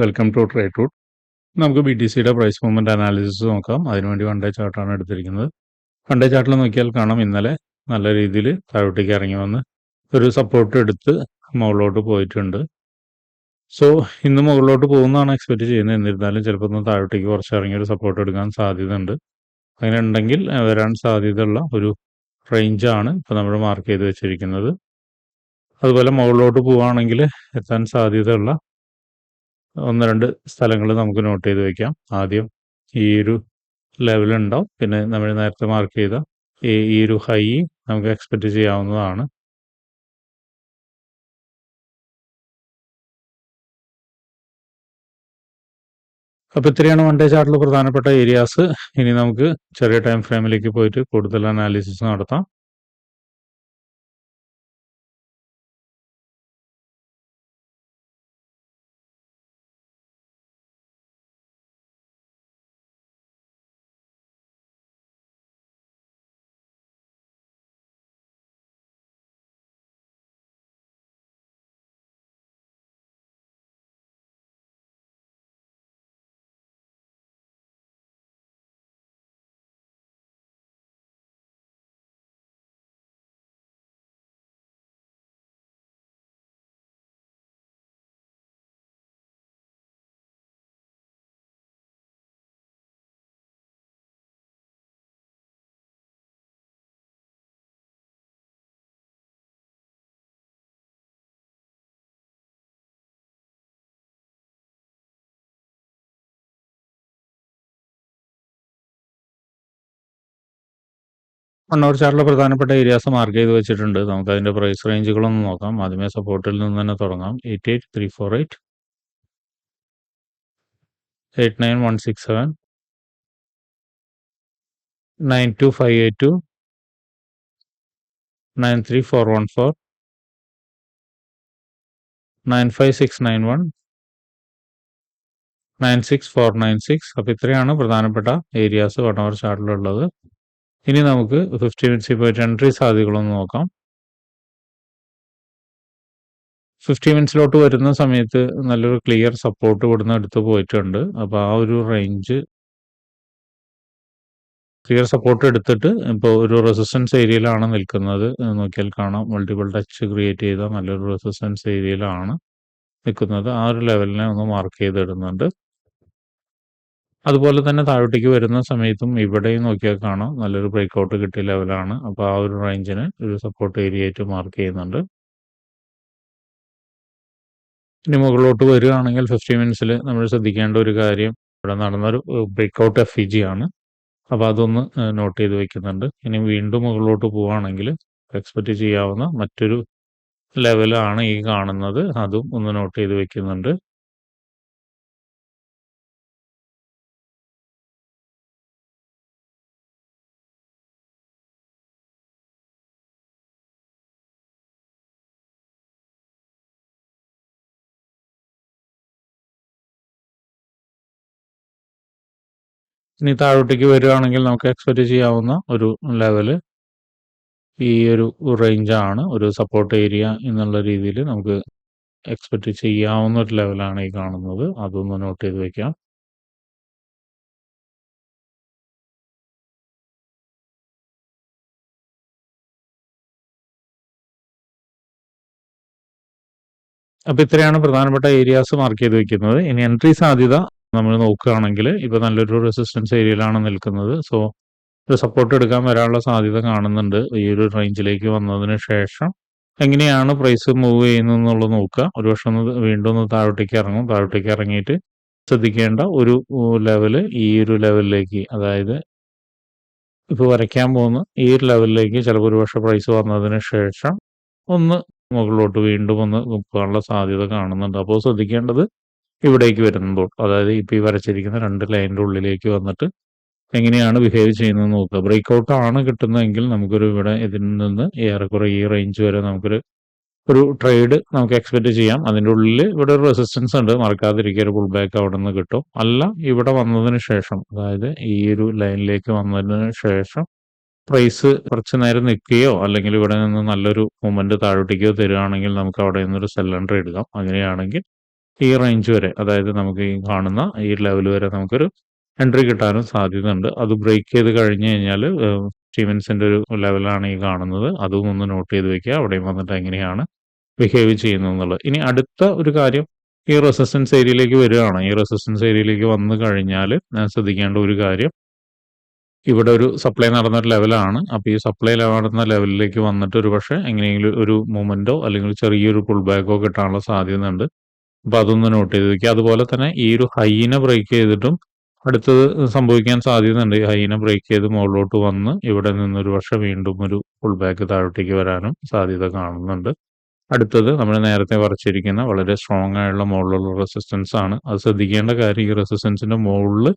Welcome to trade route നമുക്ക് B T സിയുടെ price movement analysis നോക്കാം. അതിനുവേണ്ടി വൺ ഡേ ചാർട്ടാണ് എടുത്തിരിക്കുന്നത്. വൺ ഡേ ചാർട്ടിൽ നോക്കിയാൽ കാണാം ഇന്നലെ നല്ല രീതിയിൽ താഴോട്ടേക്ക് ഇറങ്ങി വന്ന് ഒരു സപ്പോർട്ട് എടുത്ത് മുകളിലോട്ട് പോയിട്ടുണ്ട്. സോ ഇന്ന് മുകളിലോട്ട് പോകുന്നതാണ് എക്സ്പെക്റ്റ് ചെയ്യുന്നത്. എന്നിരുന്നാലും ചിലപ്പോൾ ഒന്ന് താഴോട്ടേക്ക് കുറച്ച് ഇറങ്ങി ഒരു സപ്പോർട്ട് എടുക്കാൻ സാധ്യതയുണ്ട്. അങ്ങനെ ഉണ്ടെങ്കിൽ വരാൻ സാധ്യതയുള്ള ഒരു റേഞ്ചാണ് ഇപ്പോൾ നമ്മൾ മാർക്ക് ചെയ്ത് വെച്ചിരിക്കുന്നത്. അതുപോലെ മുകളിലോട്ട് പോവുകയാണെങ്കിൽ എത്താൻ സാധ്യതയുള്ള ഒന്ന് രണ്ട് സ്ഥലങ്ങൾ നമുക്ക് നോട്ട് ചെയ്ത് വെക്കാം. ആദ്യം ഈ ഒരു ലെവൽ ഉണ്ടാവും. പിന്നെ നമ്മൾ നേരത്തെ മാർക്ക് ചെയ്ത ഈ ഒരു ഹൈ നമുക്ക് എക്സ്പെക്റ്റ് ചെയ്യാവുന്നതാണ്. അപ്പോൾ ഇത്രയാണ് വൺ ഡേ ചാർട്ടിൽ പ്രധാനപ്പെട്ട ഏരിയാസ് ഇനി നമുക്ക് ചെറിയ ടൈം ഫ്രെയിമിലേക്ക് പോയിട്ട് കൂടുതൽ അനാലിസിസ് നടത്താം. വൺ ചാറിലെ പ്രധാനപ്പെട്ട ഏരിയാസ് മാർക്ക് ചെയ്ത് വെച്ചിട്ടുണ്ട്. നമുക്ക് അതിന്റെ പ്രൈസ് റേഞ്ചുകളൊന്ന് നോക്കാം. ആദ്യമേ സപ്പോർട്ടിൽ നിന്ന് തന്നെ തുടങ്ങാം. Eight eight three four eight eight nine one six seven nine two five eight two nine three four one four nine five six nine one nine six four nine six അപ്പോൾ ഇത്രയാണ് പ്രധാനപ്പെട്ട areas one ചാർട്ടിലുള്ളത് ഇനി നമുക്ക് fifty മിനിറ്റ്സിൽ പോയിട്ട് entry സാധ്യതകളൊന്ന് നോക്കാം. Fifty മിനിറ്റ്സിലോട്ട് വരുന്ന സമയത്ത് നല്ലൊരു ക്ലിയർ സപ്പോർട്ട് ഇവിടുന്ന് എടുത്ത് പോയിട്ടുണ്ട്. അപ്പോൾ ആ ഒരു റേഞ്ച് ക്ലിയർ സപ്പോർട്ട് എടുത്തിട്ട് ഇപ്പോൾ ഒരു റെസിസ്റ്റൻസ് ഏരിയയിലാണ് നിൽക്കുന്നത്. നോക്കിയാൽ കാണാം. മൾട്ടിപ്പിൾ ടച്ച് ക്രിയേറ്റ് ചെയ്ത നല്ലൊരു റെസിസ്റ്റൻസ് ഏരിയയിലാണ് നിൽക്കുന്നത്. ആ ഒരു ലെവലിനെ ഒന്ന് മാർക്ക് ചെയ്തിടുന്നുണ്ട്. അതുപോലെ തന്നെ താഴോട്ടേക്ക് വരുന്ന സമയത്തും ഇവിടെയും നോക്കിയാൽ കാണാം. നല്ലൊരു ബ്രേക്ക് ഔട്ട് കിട്ടിയ ലെവലാണ് അപ്പോൾ ആ ഒരു റേഞ്ചിന് ഒരു സപ്പോർട്ട് ഏരിയ ആയിട്ട് മാർക്ക് ചെയ്യുന്നുണ്ട്. ഇനി മുകളിലോട്ട് വരികയാണെങ്കിൽ ഫിഫ്റ്റി മിനിറ്റ്സിൽ നമ്മൾ ശ്രദ്ധിക്കേണ്ട ഒരു കാര്യം ഇവിടെ നടന്നൊരു break out F E G ആണ്. അപ്പോൾ അതൊന്ന് നോട്ട് ചെയ്ത് വെക്കുന്നുണ്ട്. ഇനി വീണ്ടും മുകളിലോട്ട് പോവുകയാണെങ്കിൽ എക്സ്പെക്റ്റ് ചെയ്യാവുന്ന മറ്റൊരു ലെവലാണ് ഈ കാണുന്നത്. അതും ഒന്ന് നോട്ട് ചെയ്ത് വെക്കുന്നുണ്ട്. ഇനി താഴോട്ടേക്ക് വരികയാണെങ്കിൽ നമുക്ക് എക്സ്പെക്റ്റ് ചെയ്യാവുന്ന ഒരു ലെവൽ ഈ ഒരു റേഞ്ചാണ് ഒരു സപ്പോർട്ട് ഏരിയ എന്നുള്ള രീതിയിൽ നമുക്ക് എക്സ്പെക്റ്റ് ചെയ്യാവുന്ന ഒരു ലെവലാണ് ഈ കാണുന്നത്. അതൊന്ന് നോട്ട് ചെയ്ത് വെക്കാം. അപ്പോൾ ഇത്രയാണ് പ്രധാനപ്പെട്ട ഏരിയാസ് മാർക്ക് ചെയ്ത് വെക്കുന്നത്. ഇനി എൻട്രി സാധ്യത നമ്മൾ നോക്കുകയാണെങ്കിൽ ഇപ്പോൾ നല്ലൊരു റെസിസ്റ്റൻസ് ഏരിയയിലാണ് നിൽക്കുന്നത്. സോ ഒരു സപ്പോർട്ട് എടുക്കാൻ വരാനുള്ള സാധ്യത കാണുന്നുണ്ട്. ഈ ഒരു റേഞ്ചിലേക്ക് വന്നതിന് ശേഷം എങ്ങനെയാണ് പ്രൈസ് മൂവ് ചെയ്യുന്നത് എന്നുള്ളത് നോക്കുക. ഒരു പക്ഷെ ഒന്ന് വീണ്ടും ഒന്ന് താഴോട്ടേക്ക് ഇറങ്ങും. താഴോട്ടേക്ക് ഇറങ്ങിയിട്ട് ശ്രദ്ധിക്കേണ്ട ഒരു ലെവൽ ഈ ഒരു ലെവലിലേക്ക് അതായത് ഇപ്പോൾ വരയ്ക്കാൻ പോകുന്ന ഈ ഒരു ലെവലിലേക്ക് ചിലപ്പോൾ ഒരു വർഷം പ്രൈസ് വന്നതിന് ശേഷം ഒന്ന് മുകളിലോട്ട് വീണ്ടും ഒന്ന് പോകാനുള്ള സാധ്യത കാണുന്നുണ്ട്. അപ്പോൾ ശ്രദ്ധിക്കേണ്ടത് ഇവിടേക്ക് വരുമ്പോൾ അതായത് ഇപ്പോൾ ഈ വരച്ചിരിക്കുന്ന രണ്ട് ലൈനിന്റെ ഉള്ളിലേക്ക് വന്നിട്ട് എങ്ങനെയാണ് ബിഹേവ് ചെയ്യുന്നത് നോക്കുക. ബ്രേക്ക് ഔട്ട് ആണ് കിട്ടുന്നതെങ്കിൽ നമുക്കൊരു ഇവിടെ ഇതിൽ നിന്ന് ഏറെക്കുറെ ഈ റേഞ്ച് വരെ നമുക്കൊരു ഒരു ട്രേഡ് നമുക്ക് എക്സ്പെക്ട് ചെയ്യാം. അതിന്റെ ഉള്ളിൽ ഇവിടെ ഒരു റെസിസ്റ്റൻസ് ഉണ്ട്. മറക്കാതിരിക്കുക ഒരു പുൾ ബാക്ക് അവിടെ നിന്ന് കിട്ടും. അല്ല ഇവിടെ വന്നതിന് ശേഷം അതായത് ഈ ഒരു ലൈനിലേക്ക് വന്നതിന് ശേഷം പ്രൈസ് കുറച്ച് നേരം നിൽക്കുകയോ അല്ലെങ്കിൽ ഇവിടെ നിന്ന് നല്ലൊരു മൂവ്മെന്റ് താഴോട്ടേക്കോ തരികയാണെങ്കിൽ നമുക്ക് അവിടെ നിന്നൊരു സെല്ലണ്ടർ എടുക്കാം അങ്ങനെയാണെങ്കിൽ ഈ റേഞ്ച് വരെ അതായത് നമുക്ക് ഈ കാണുന്ന ഈ ലെവൽ വരെ നമുക്കൊരു എൻട്രി കിട്ടാനും സാധ്യതയുണ്ട്. അത് ബ്രേക്ക് ചെയ്ത് കഴിഞ്ഞ് കഴിഞ്ഞാൽ സ്റ്റീവൻസിന്റെ ഒരു ലെവലാണ് ഈ കാണുന്നത്. അതും ഒന്ന് നോട്ട് ചെയ്ത് വെക്കുക. അവിടെയും വന്നിട്ട് എങ്ങനെയാണ് ബിഹേവ് ചെയ്യുന്നത് എന്നുള്ളത് ഇനി അടുത്ത ഒരു കാര്യം ഈ റെസിസ്റ്റൻസ് ഏരിയയിലേക്ക് വരികയാണ്. ഈ റെസിസ്റ്റൻസ് ഏരിയയിലേക്ക് വന്നു കഴിഞ്ഞാൽ ഞാൻ ശ്രദ്ധിക്കേണ്ട ഒരു കാര്യം ഇവിടെ ഒരു സപ്ലൈ നടന്ന ഒരു ലെവലാണ് അപ്പോൾ ഈ സപ്ലൈ നടന്ന ലെവലിലേക്ക് വന്നിട്ട് ഒരു പക്ഷേ എങ്ങനെയെങ്കിലും ഒരു മൂമെന്റോ അല്ലെങ്കിൽ ചെറിയൊരു പുൾ ബാക്കോ കിട്ടാനുള്ള സാധ്യത ഉണ്ട് അപ്പോൾ അതൊന്ന് നോട്ട് ചെയ്ത് വെക്കുക. അതുപോലെ തന്നെ ഈ ഒരു ഹൈനെ ബ്രേക്ക് ചെയ്തിട്ടും അടുത്തത് സംഭവിക്കാൻ സാധ്യതയുണ്ട്. ഹൈനെ ബ്രേക്ക് ചെയ്ത് മുകളിലോട്ട് വന്ന് ഇവിടെ ഒരു വർഷം വീണ്ടും ഒരു ഫുൾ ബാക്ക് താഴോട്ടേക്ക് വരാനും സാധ്യത കാണുന്നുണ്ട്. അടുത്തത് നമ്മൾ നേരത്തെ വരച്ചിരിക്കുന്ന വളരെ സ്ട്രോങ് ആയുള്ള മുകളിലുള്ള റെസിസ്റ്റൻസ് ആണ്. അത് ശ്രദ്ധിക്കേണ്ട കാര്യം ഈ റെസിസ്റ്റൻസിന്റെ മുകളിൽ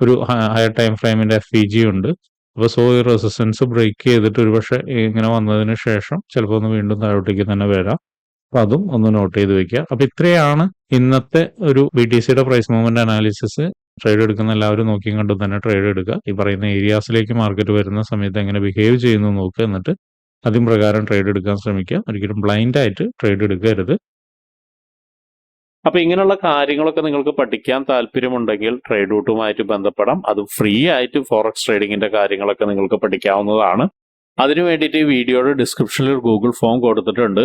ഒരു ഹയർ ടൈം ഫ്രെയിമിന്റെ എഫ് ഇ ജി ഉണ്ട്. അപ്പോൾ സോ ഈ റെസിസ്റ്റൻസ് ബ്രേക്ക് ചെയ്തിട്ട് ഒരു പക്ഷേ ഇങ്ങനെ വന്നതിന് ശേഷം ചിലപ്പോൾ ഒന്ന് വീണ്ടും താഴോട്ടേക്ക് തന്നെ വരാം. അപ്പോൾ അതും ഒന്ന് നോട്ട് ചെയ്ത് വെക്കുക. അപ്പോൾ ഇത്രയാണ് ഇന്നത്തെ ഒരു ബി ടി സിയുടെ പ്രൈസ് മൂവ്മെന്റ് അനാലിസിസ് ട്രേഡ് എടുക്കുന്ന എല്ലാവരും നോക്കിയും കണ്ടും തന്നെ ട്രേഡ് എടുക്കുക. ഈ പറയുന്ന ഏരിയാസിലേക്ക് മാർക്കറ്റ് വരുന്ന സമയത്ത് എങ്ങനെ ബിഹേവ് ചെയ്യുന്നു നോക്കുക. എന്നിട്ട് അതിൻ പ്രകാരം ട്രേഡ് എടുക്കാൻ ശ്രമിക്കുക. ഒരിക്കലും ബ്ലൈൻഡ് ആയിട്ട് ട്രേഡ് എടുക്കരുത്. അപ്പൊ ഇങ്ങനെയുള്ള കാര്യങ്ങളൊക്കെ നിങ്ങൾക്ക് പഠിക്കാൻ താല്പര്യമുണ്ടെങ്കിൽ ട്രേഡ് റൂട്ടുമായിട്ട് ബന്ധപ്പെടാം. അത് ഫ്രീ ആയിട്ട് ഫോറക്സ് ട്രേഡിങ്ങിന്റെ കാര്യങ്ങളൊക്കെ നിങ്ങൾക്ക് പഠിക്കാവുന്നതാണ്. അതിനു വേണ്ടിയിട്ട് ഈ വീഡിയോയുടെ ഡിസ്ക്രിപ്ഷനിൽ ഒരു ഗൂഗിൾ ഫോം കൊടുത്തിട്ടുണ്ട്.